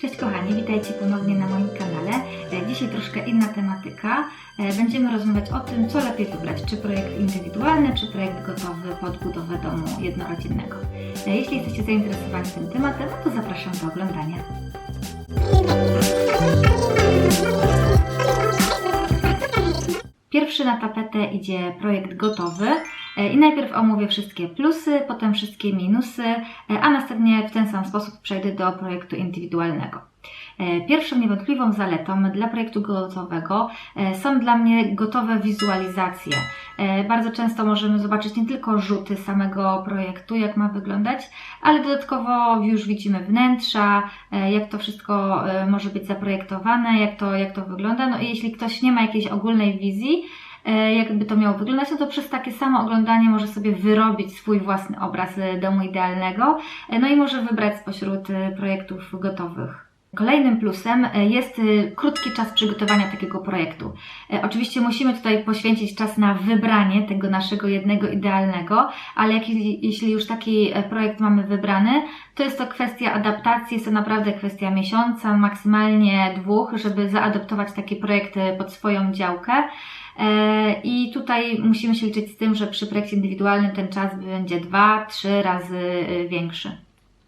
Cześć kochani, witajcie ponownie na moim kanale. E, Dzisiaj troszkę inna tematyka. E, Będziemy rozmawiać o tym, co lepiej wybrać, czy projekt indywidualny, czy projekt gotowy pod budowę domu jednorodzinnego. E, Jeśli jesteście zainteresowani tym tematem, to zapraszam do oglądania. Pierwszy na tapetę idzie projekt gotowy i najpierw omówię wszystkie plusy, potem wszystkie minusy, e, a następnie w ten sam sposób przejdę do projektu indywidualnego. E, Pierwszą niewątpliwą zaletą dla projektu gotowego e, są dla mnie gotowe wizualizacje. E, Bardzo często możemy zobaczyć nie tylko rzuty samego projektu, jak ma wyglądać, ale dodatkowo już widzimy wnętrza, e, jak to wszystko e, może być zaprojektowane, jak to, jak to wygląda. No i jeśli ktoś nie ma jakiejś ogólnej wizji, e, jakby to miało wyglądać, no to przez takie samo oglądanie może sobie wyrobić swój własny obraz e, domu idealnego, e, no i może wybrać spośród e, projektów gotowych. Kolejnym plusem e, jest e, krótki czas przygotowania takiego projektu. E, Oczywiście musimy tutaj poświęcić czas na wybranie tego naszego jednego idealnego, ale jak, jeśli już taki projekt mamy wybrany, to jest to kwestia adaptacji, jest to naprawdę kwestia miesiąca, maksymalnie dwóch, żeby zaadoptować taki projekt pod swoją działkę. I tutaj musimy się liczyć z tym, że przy projekcie indywidualnym ten czas będzie dwa, trzy razy większy.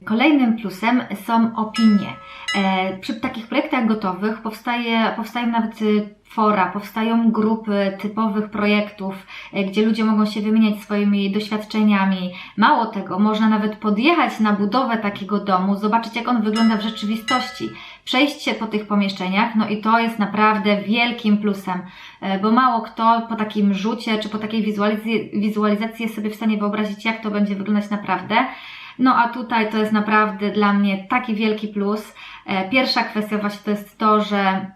Kolejnym plusem są opinie. E, Przy takich projektach gotowych powstaje, powstają nawet y, fora, powstają grupy typowych projektów, e, gdzie ludzie mogą się wymieniać swoimi doświadczeniami. Mało tego, można nawet podjechać na budowę takiego domu, zobaczyć jak on wygląda w rzeczywistości, przejść się po tych pomieszczeniach, no i to jest naprawdę wielkim plusem, e, bo mało kto po takim rzucie czy po takiej wizualizacji, wizualizacji jest sobie w stanie wyobrazić, jak to będzie wyglądać naprawdę. No a tutaj to jest naprawdę dla mnie taki wielki plus. E, Pierwsza kwestia właśnie to jest to, że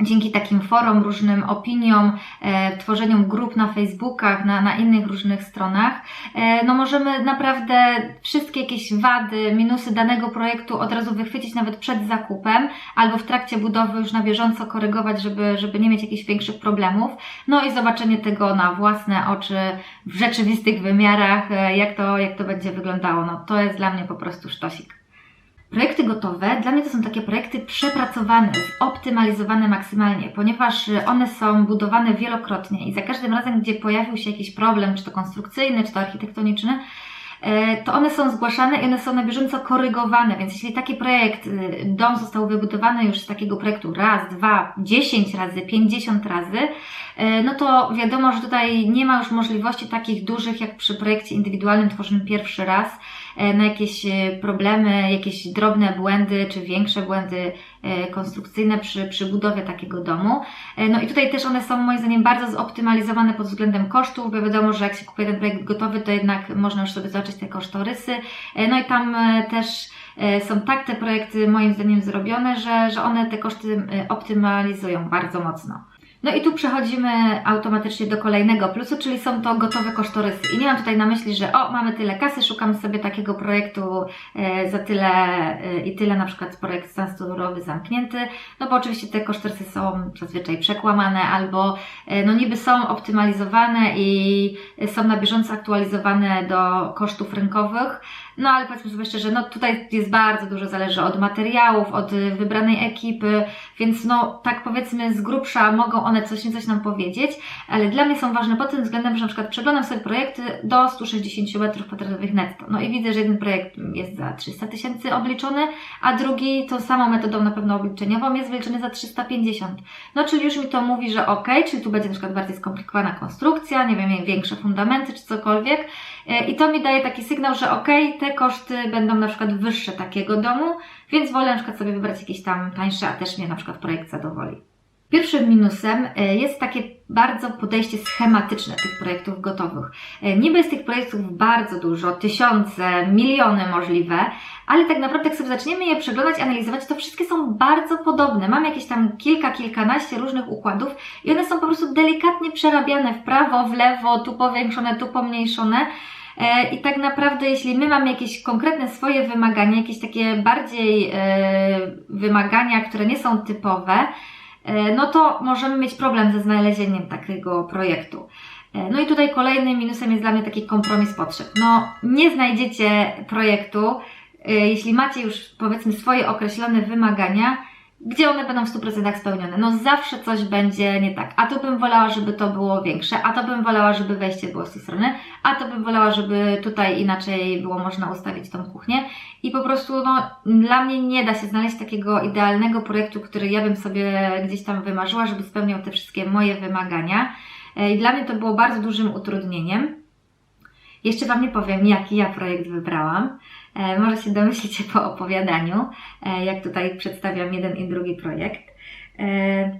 dzięki takim forum, różnym opiniom, e, tworzeniu grup na Facebookach, na, na innych różnych stronach, e, no możemy naprawdę wszystkie jakieś wady, minusy danego projektu od razu wychwycić nawet przed zakupem, albo w trakcie budowy już na bieżąco korygować, żeby, żeby nie mieć jakichś większych problemów. No i zobaczenie tego na własne oczy w rzeczywistych wymiarach, e, jak to, jak to będzie wyglądało. No to jest dla mnie po prostu sztosik. Projekty gotowe dla mnie to są takie projekty przepracowane, zoptymalizowane maksymalnie, ponieważ one są budowane wielokrotnie i za każdym razem, gdzie pojawił się jakiś problem, czy to konstrukcyjny, czy to architektoniczny, e, to one są zgłaszane i one są na bieżąco korygowane, więc jeśli taki projekt, y, dom został wybudowany już z takiego projektu raz, dwa, dziesięć razy, pięćdziesiąt razy, e, no to wiadomo, że tutaj nie ma już możliwości takich dużych, jak przy projekcie indywidualnym tworzonym pierwszy raz, na jakieś e, problemy, jakieś drobne błędy, czy większe błędy e, konstrukcyjne przy, przy budowie takiego domu. E, No i tutaj też one są moim zdaniem bardzo zoptymalizowane pod względem kosztów, bo wiadomo, że jak się kupuje ten projekt gotowy, to jednak można już sobie zobaczyć te kosztorysy. E, No i tam e, też e, są tak te projekty moim zdaniem zrobione, że, że one te koszty e, optymalizują bardzo mocno. No i tu przechodzimy automatycznie do kolejnego plusu, czyli są to gotowe kosztorysy. I nie mam tutaj na myśli, że o, mamy tyle kasy, szukamy sobie takiego projektu e, za tyle e, i tyle, na przykład projekt sansturowy zamknięty, no bo oczywiście te kosztorysy są zazwyczaj przekłamane albo e, no niby są optymalizowane i są na bieżąco aktualizowane do kosztów rynkowych, no ale powiedzmy sobie szczerze, no tutaj jest bardzo dużo zależy od materiałów, od y, wybranej ekipy, więc no tak powiedzmy z grubsza mogą one coś, coś nam powiedzieć, ale dla mnie są ważne pod tym względem, że na przykład przeglądam sobie projekty do 160 m2 netto. No i widzę, że jeden projekt jest za 300 tysięcy obliczony, a drugi tą samą metodą na pewno obliczeniową jest wyliczony za 350. No czyli już mi to mówi, że ok, czyli tu będzie na przykład bardziej skomplikowana konstrukcja, nie wiem, większe fundamenty czy cokolwiek. E, I to mi daje taki sygnał, że ok, te koszty będą na przykład wyższe takiego domu, więc wolę na przykład sobie wybrać jakieś tam tańsze, a też mnie na przykład projekt zadowoli. Pierwszym minusem e, jest takie bardzo podejście schematyczne tych projektów gotowych. E, Niby jest tych projektów bardzo dużo, tysiące, miliony możliwe, ale tak naprawdę jak sobie zaczniemy je przeglądać, analizować, to wszystkie są bardzo podobne. Mam jakieś tam kilka, kilkanaście różnych układów i one są po prostu delikatnie przerabiane w prawo, w lewo, tu powiększone, tu pomniejszone. E, I tak naprawdę, jeśli my mamy jakieś konkretne swoje wymagania, jakieś takie bardziej e, wymagania, które nie są typowe, e, no to możemy mieć problem ze znalezieniem takiego projektu. No i tutaj kolejnym minusem jest dla mnie taki kompromis potrzeb. No, nie znajdziecie projektu, jeśli macie już powiedzmy swoje określone wymagania, gdzie one będą w 100% spełnione. No zawsze coś będzie nie tak. A to bym wolała, żeby to było większe, a to bym wolała, żeby wejście było z tej strony, a to bym wolała, żeby tutaj inaczej było można ustawić tą kuchnię. I po prostu, no, dla mnie nie da się znaleźć takiego idealnego projektu, który ja bym sobie gdzieś tam wymarzyła, żeby spełniał te wszystkie moje wymagania. E, I dla mnie to było bardzo dużym utrudnieniem. Jeszcze Wam nie powiem, jaki ja projekt wybrałam. E, Może się domyślicie po opowiadaniu, e, jak tutaj przedstawiam jeden i drugi projekt. E,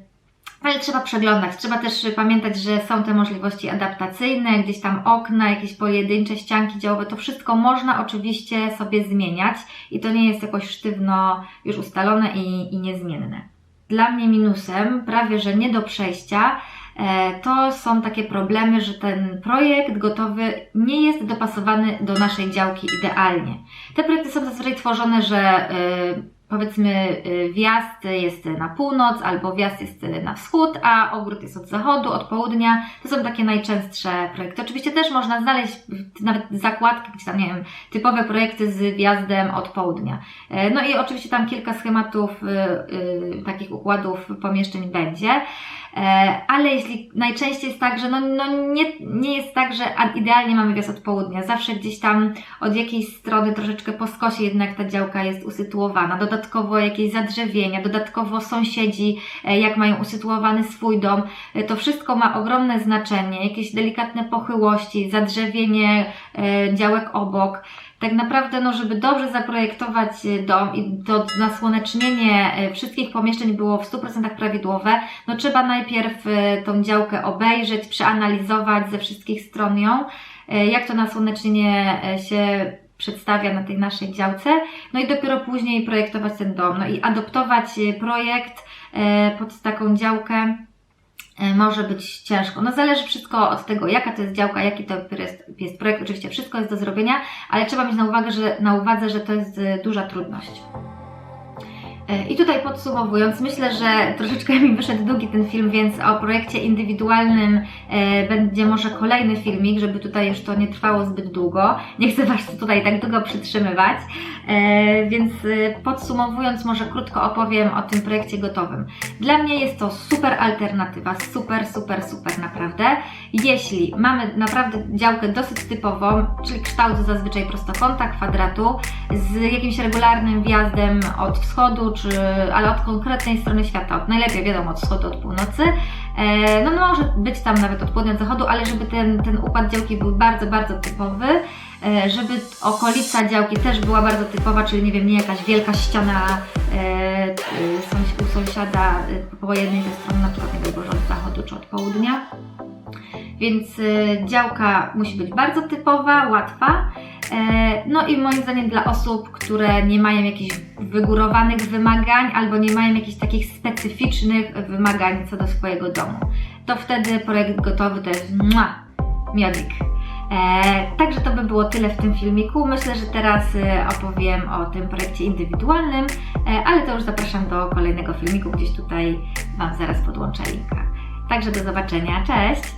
Ale trzeba przeglądać. Trzeba też pamiętać, że są te możliwości adaptacyjne, gdzieś tam okna, jakieś pojedyncze ścianki działowe. To wszystko można oczywiście sobie zmieniać i to nie jest jakoś sztywno już ustalone i, i niezmienne. Dla mnie minusem, prawie że nie do przejścia, to są takie problemy, że ten projekt gotowy nie jest dopasowany do naszej działki idealnie. Te projekty są zazwyczaj tworzone, że y, powiedzmy y, wjazd jest na północ albo wjazd jest na wschód, a ogród jest od zachodu, od południa. To są takie najczęstsze projekty. Oczywiście też można znaleźć nawet zakładki, gdzie tam, nie wiem, typowe projekty z wjazdem od południa. E, No i oczywiście tam kilka schematów takich układów pomieszczeń będzie. E, Ale jeśli najczęściej jest tak, że no, no nie, nie jest tak, że idealnie mamy wjazd od południa. Zawsze gdzieś tam od jakiejś strony troszeczkę po skosie jednak ta działka jest usytuowana. Dodatkowo jakieś zadrzewienia, dodatkowo sąsiedzi, e, jak mają usytuowany swój dom. E, To wszystko ma ogromne znaczenie. Jakieś delikatne pochyłości, zadrzewienie działek obok. Tak naprawdę, no, żeby dobrze zaprojektować e, dom i to nasłonecznienie e, wszystkich pomieszczeń było w 100% prawidłowe, no trzeba najpierw e, tą działkę obejrzeć, przeanalizować ze wszystkich stron ją, jak to nasłonecznienie się przedstawia na tej naszej działce, no i dopiero później projektować ten dom, no i adoptować projekt pod taką działkę może być ciężko. No zależy wszystko od tego, jaka to jest działka, jaki to jest, jest projekt. Oczywiście wszystko jest do zrobienia, ale trzeba mieć na uwagę, że, na uwadze, że to jest e, duża trudność. E, I tutaj podsumowując, myślę, że troszeczkę mi wyszedł długi ten film, więc o projekcie indywidualnym e, będzie może kolejny filmik, żeby tutaj już to nie trwało zbyt długo. Nie chcę Was tutaj tak długo przytrzymywać, e, więc podsumowując, może krótko opowiem o tym projekcie gotowym. Dla mnie jest to super alternatywa, super, super, super naprawdę. Jeśli mamy naprawdę działkę dosyć typową, czyli kształt zazwyczaj prostokąta, kwadratu, z jakimś regularnym wjazdem od wschodu, czy, ale od konkretnej strony świata, od najlepiej wiadomo od wschodu, od północy, e, no może być tam nawet od południa, od zachodu, ale żeby ten, ten układ działki był bardzo, bardzo typowy, e, żeby okolica działki też była bardzo typowa, czyli nie wiem, nie jakaś wielka ściana e, u sąsiada po jednej ze stron, na przykład nie wiem, od zachodu czy od południa. Więc działka musi być bardzo typowa, łatwa. E, No i moim zdaniem dla osób, które nie mają jakichś wygórowanych wymagań albo nie mają jakichś takich specyficznych wymagań co do swojego domu, to wtedy projekt gotowy to jest mua, miodzik. E, także to by było tyle w tym filmiku. Myślę, że teraz y, opowiem o tym projekcie indywidualnym, e, ale to już zapraszam do kolejnego filmiku, gdzieś tutaj Wam zaraz podłączę linka. Także do zobaczenia, cześć!